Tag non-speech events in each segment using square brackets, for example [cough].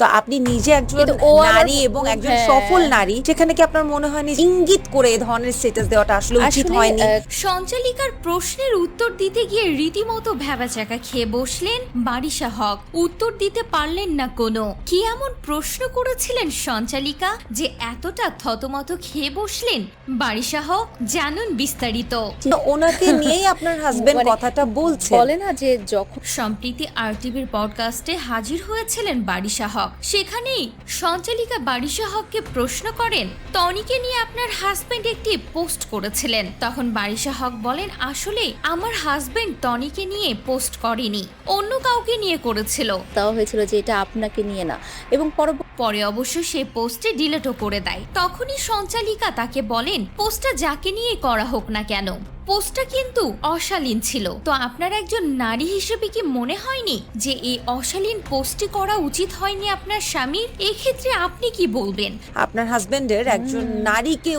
তো আপনি নিজে একজন নারী এবং একজন হ্যাঁ। সফল নারী সেখানে কি আপনার মনে হয়নি ইঙ্গিত করে এই ধরনের স্ট্যাটাস দেওয়াটা আসলে উচিত হয়নি? সঞ্চালিকার প্রশ্নের উত্তর দিতে গিয়ে রীতিমতো ভ্যাবাচাকা খেয়ে বসলেন বারিশা হক। উত্তর দিতে পারলেন না কোনো। কি এমন প্রশ্ন করেছিলেন সঞ্চালিকা যে এতটা থতমত খেয়ে বসলেন বারিশা হক? জানুন বিস্তারিত। ওনাকে [laughs] নিয়েই আপনার হাজবেন্ড মানে কথাটা বলছে। বলে না যে যখন সম্প্রীতি আরটিভির পডকাস্টে হাজির হয়েছিলেন বারিশা হক সেখানেই সঞ্চালিকা বারিশা হককে প্রশ্ন করেন, টনিকে নিয়ে আপনার হাজবেন্ড একটি পোস্ট করেছিলেন। তখন বারিশা হক বলেন, আসলে আমার হাজবেন্ড টনিকে নিয়ে পোস্ট করেনি, অন্য কাউকে নিয়ে করেছিল। দেওয়া হয়েছিল যে এটা আপনাকে নিয়ে না। এবং পরবর্তী পরে অবশ্য সে পোস্টে ডিলেটও করে দেয়। তখনই সঞ্চালিকা তাকে বলেন পোস্টটা যাকে নিয়ে করা হোক না কেন পোস্টটা কিন্তু অশালীন ছিল। তো আপনার একজন নারী হিসেবে কি মনে হয়নি যে এই অশালীন পোস্টটি করা উচিত হয়নি আপনার স্বামীর? এক্ষেত্রে আপনি কি বলবেন? আপনার হাজবেন্ডের একজন নারীকে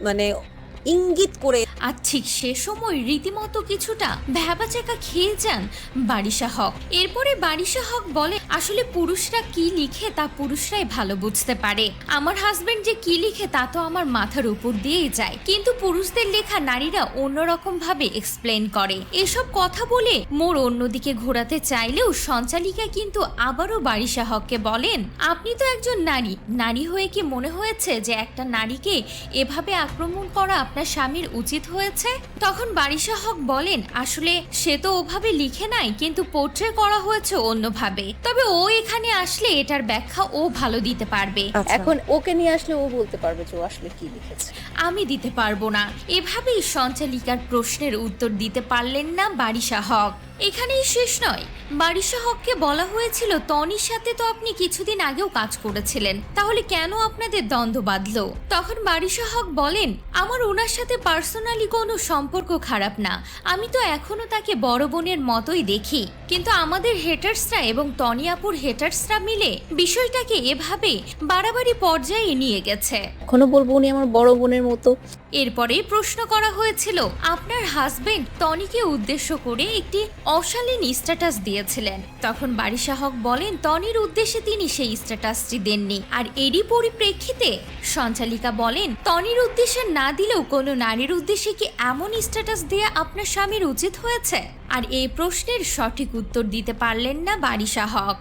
মানে ইঙ্গিত করে আর ঠিক সে সময় রীতিমতো কিছুটা ভ্যাবাচাকা খেয়ে যান বারিশা হক। এরপরে বারিশা হক বলে, আসলে পুরুষরা কি লিখে তা পুরুষরাই ভালো বুঝতে পারে। আমার হাজবেন্ড যে কি লিখে তা তো আমার মাথার উপর দিয়েই যায়। কিন্তু পুরুষদের লেখা নারীরা অন্যরকম ভাবে এক্সপ্লেন করে। এসব কথা বলে মোর অন্যদিকে ঘোরাতে চাইলেও সঞ্চালিকা কিন্তু আবারও বারিশা হককে বলেন, আপনি তো একজন নারী। নারী হয়ে কি মনে হয়েছে যে একটা নারীকে এভাবে আক্রমণ করা আপনার স্বামীর উচিত হয়েছে? তখন বারিশা হক বলেন আসলে সে তো ওভাবে লিখে নাই কিন্তু পোর্ট্রে করা হয়েছে অন্যভাবে। তবে ও এখানে আসলে এটার ব্যাখ্যা ও ভালো দিতে পারবে। আচ্ছা। এখন ওকে নিয়ে আসলে ও বলতে পারবে যে ও আসলে কি লিখেছে। আমি দিতে পারব না। এভাবেই সঞ্চালিকার প্রশ্নের উত্তর দিতে পারলেন না বারিশা হক। এখানেই শেষ নয়। বারিশা হককে বলা হয়েছিল তনির সাথে তো আপনি কিছুদিন আগেও কাজ করেছিলেন। তাহলে কেন আপনাদের দ্বন্দ্ব বাঁধল? তখন বারিশা হক বলেন, আমার ওনার সাথে পার্সোনালি কোনো সম্পর্ক খারাপ না। আমি তো এখনও তাকে বড় বোনের মতোই দেখি। কিন্তু আমাদের হেটার্সরা এবং তনিয়াপুর হেটার্সরা মিলে বিষয়টাকে এভাবে বাড়াবাড়ি পর্যায়ে নিয়ে গেছে। এখনও বলব উনি আমার বড় বোনের মতো। এরপরে প্রশ্ন করা হয়েছিল আপনার হাজবেন্ড টনিকে উদ্দেশ্য করে একটি অশালীন স্ট্যাটাস দিয়েছিলেন। তখন বারিশা হক বলেন টনির উদ্দেশ্যে তিনি সেই স্ট্যাটাসটি দেননি। আর এরই পরিপ্রেক্ষিতে সঞ্চালিকা বলেন টনির উদ্দেশ্যে না দিলেও কোনো নারীর উদ্দেশ্যে কি এমন স্ট্যাটাস দেয়া আপনার স্বামীর উচিত হয়েছে? আর এই প্রশ্নের সঠিক উত্তর দিতে পারলেন না বারিশা হক।